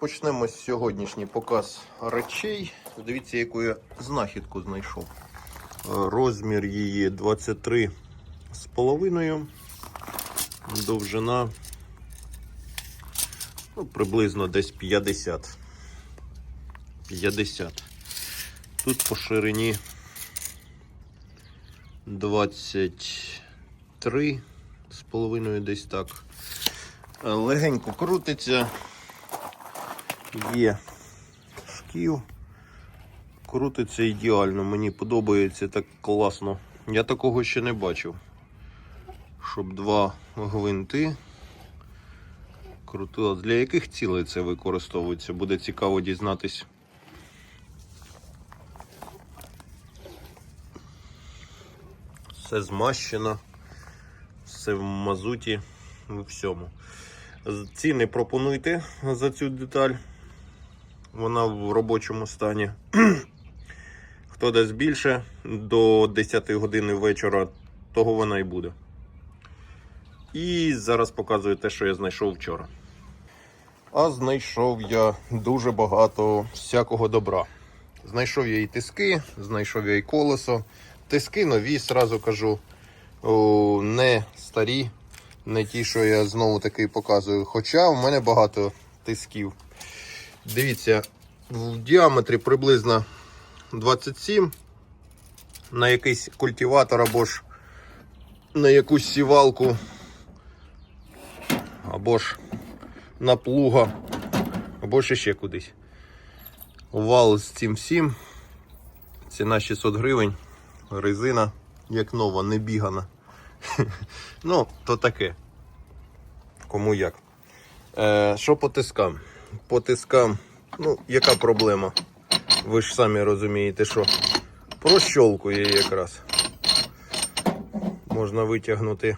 Розпочнемо сьогоднішній показ речей. Дивіться, яку я знахідку знайшов. Е, Розмір її 23 з половиною. Довжина ну, приблизно десь 50. 50. Тут по ширині 23 з половиною десь так. Легенько крутиться. Є шків. Крутиться ідеально, мені подобається так класно. Я такого ще не бачив. Щоб два гвинти крутилось. Для яких цілей це використовується? Буде цікаво дізнатись. Все змащено, все в мазуті, у всьому. Ціни пропонуйте за цю деталь. Вона в робочому стані. Хто дасть більше до 10 години вечора, того вона і буде. І зараз показую те, що я знайшов вчора. А знайшов я дуже багато всякого добра. Знайшов я і тиски, знайшов я і колесо. Тиски нові, сразу кажу, не старі, не ті, що я знову таки показую. Хоча в мене багато тисків. Дивіться, в діаметрі приблизно 27 на якийсь культиватор або ж на якусь сівалку, або ж на плуга, або ж ще кудись. Вал з цим всім. Ціна 600 гривень. Резина, як нова, не бігана. Ну, то таке. Кому як. Е, що по тискам? По тискам, ну, яка проблема? Ви ж самі розумієте, що прощолкує якраз. Можна витягнути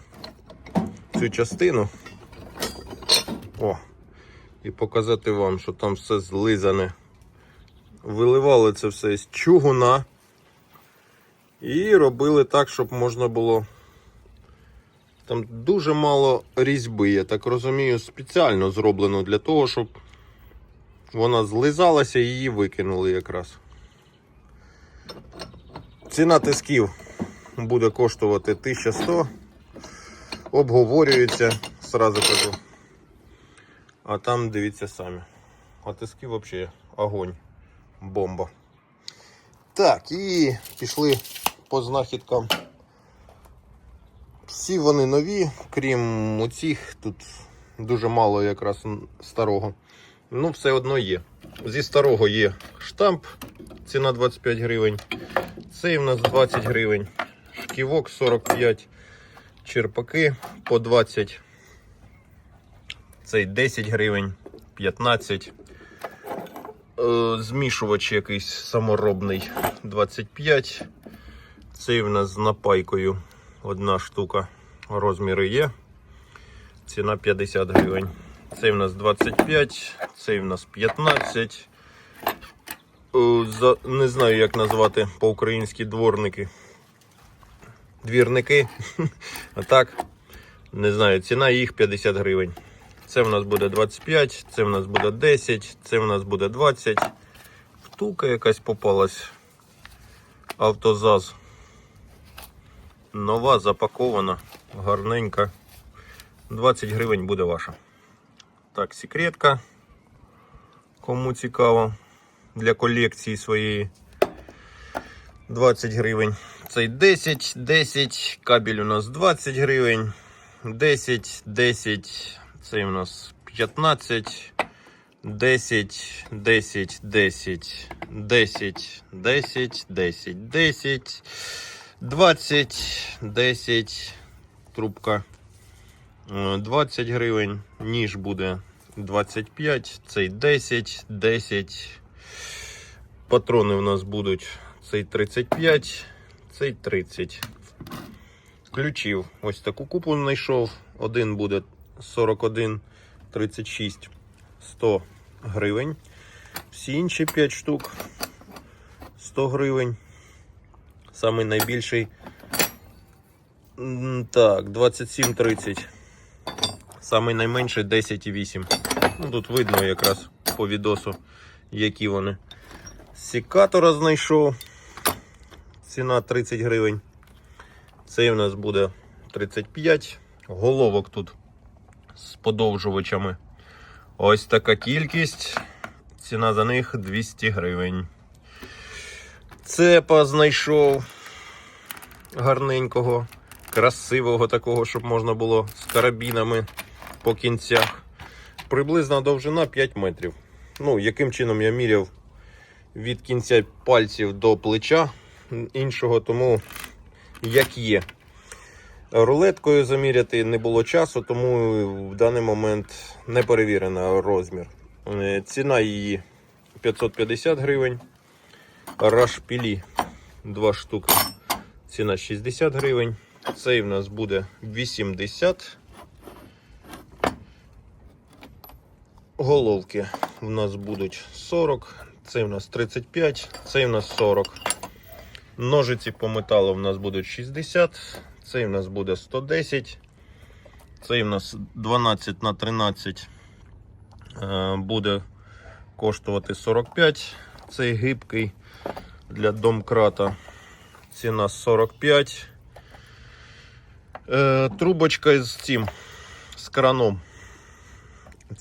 цю частину. О, і показати вам, що там все злизане. Виливали це все з чугуна. І робили так, щоб можна було. Там дуже мало різьби, я так розумію, спеціально зроблено для того, щоб вона злизалася і її викинули якраз. Ціна тисків буде коштувати 1100. Обговорюється, сразу кажу. А там дивіться самі. А тиски взагалі огонь. Бомба. Так, і пішли по знахідкам. Всі вони нові, крім оцих, тут дуже мало якраз старого. Ну, все одно є. Зі старого є штамп, ціна 25 гривень. Цей в нас 20 гривень. Шківок 45, черпаки по 20. Цей 10 гривень, 15. Е, Змішувач якийсь саморобний 25. Цей в нас з напайкою одна штука. Розміри є. Ціна 50 гривень. Цей в нас 25, цей в нас 15. Е, Не знаю, як назвати по-українськи дворники. Двірники. А так, не знаю, ціна їх 50 гривень. Це в нас буде 25, це в нас буде 10, це в нас буде 20. Втулка якась попалась. Автозаз. Нова запакована, гарненька. 20 гривень буде ваша. Так, секретка. Кому цікаво для колекції своєї 20 гривень. Цей 10, 10, кабель у нас 20 гривень. 10, 10, цей у нас 15, 10, 10, 10, 10, 10, 10, 10, 20, 10, трубка е, 20 гривень, ніж буде 25, цей 10, 10. Патрони у нас будуть цей 35, цей 30. Ключів. Ось таку купу знайшов. Один буде 41, 36, 100 гривень. Всі інші 5 штук 100 гривень. Самий найбільший. Так, 27-30. Самий найменший 10,8. Ну, тут видно якраз по відосу, які вони. Сікатора знайшов. Ціна 30 гривень. Цей у нас буде 35. Головок тут з подовжувачами. Ось така кількість. Ціна за них 200 гривень. Цепа знайшов гарненького, красивого такого, щоб можна було з карабінами по кінцях. Приблизна довжина 5 метрів. Ну, яким чином я міряв від кінця пальців до плеча іншого, тому як є. Рулеткою заміряти не було часу, тому в даний момент не перевірено розмір. Е, Ціна її 550 гривень. Рашпілі 2 штуки. Ціна 60 гривень. Цей в нас буде 80. Головки в нас будуть 40. Цей в нас 35, цей в нас 40. Ножиці по металу в нас будуть 60. Цей в нас буде 110. Цей в нас 12 на 13 е, буде коштувати 45. Цей гибкий для домкрата. Ціна 45. Е, трубочка з цим, з краном.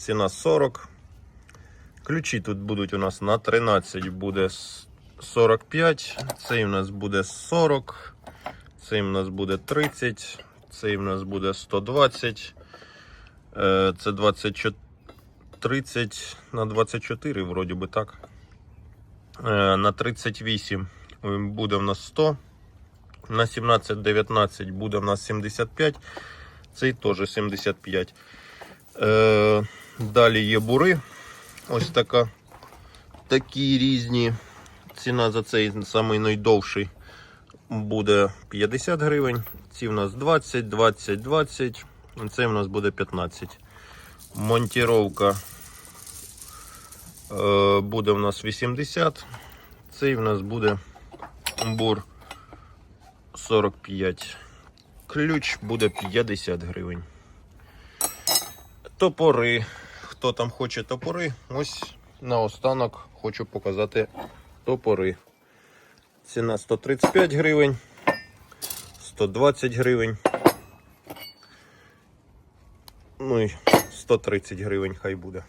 Ціна 40. Ключі тут будуть у нас на 13 буде 45. Цей у нас буде 40. Цей у нас буде 30. Цей у нас буде 120. Е, Це 24. 30 на 24, вроді би так. Е, На 38 буде в нас 100. На 17-19 буде в нас 75. Цей теж 75. Далі є бури. Ось така. Такі різні. Ціна за цей самий найдовший буде 50 гривень. Ці в нас 20, 20, 20. Цей в нас буде 15. Монтіровка е, буде в нас 80. Цей в нас буде бур 45. Ключ буде 50 гривень. Топори. Хто там хоче топори? Ось наостанок хочу показати топори. Ціна 135 гривень, 120 гривень. Ну і 130 гривень хай буде.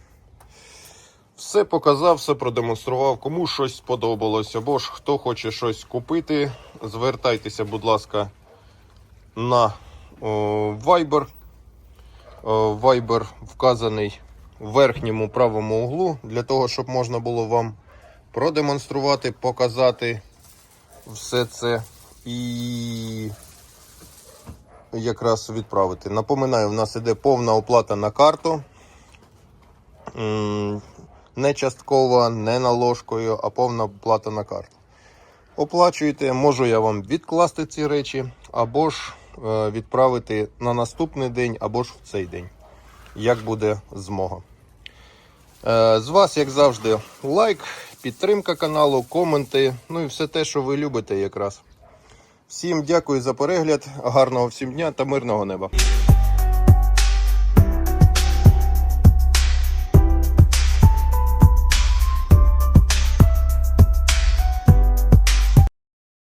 Все показав, все продемонстрував. Кому щось сподобалось, або ж хто хоче щось купити, звертайтеся, будь ласка, на о, Viber. Viber вказаний верхньому правому углу, для того, щоб можна було вам продемонструвати, показати все це і якраз відправити. Напоминаю, в нас іде повна оплата на карту. Не часткова, не наложкою, а повна оплата на карту. Оплачуєте, можу я вам відкласти ці речі, або ж е, відправити на наступний день, або ж в цей день, як буде змога. Е, З вас, як завжди, лайк, підтримка каналу, коменти, ну і все те, що ви любите якраз. Всім дякую за перегляд, гарного всім дня та мирного неба.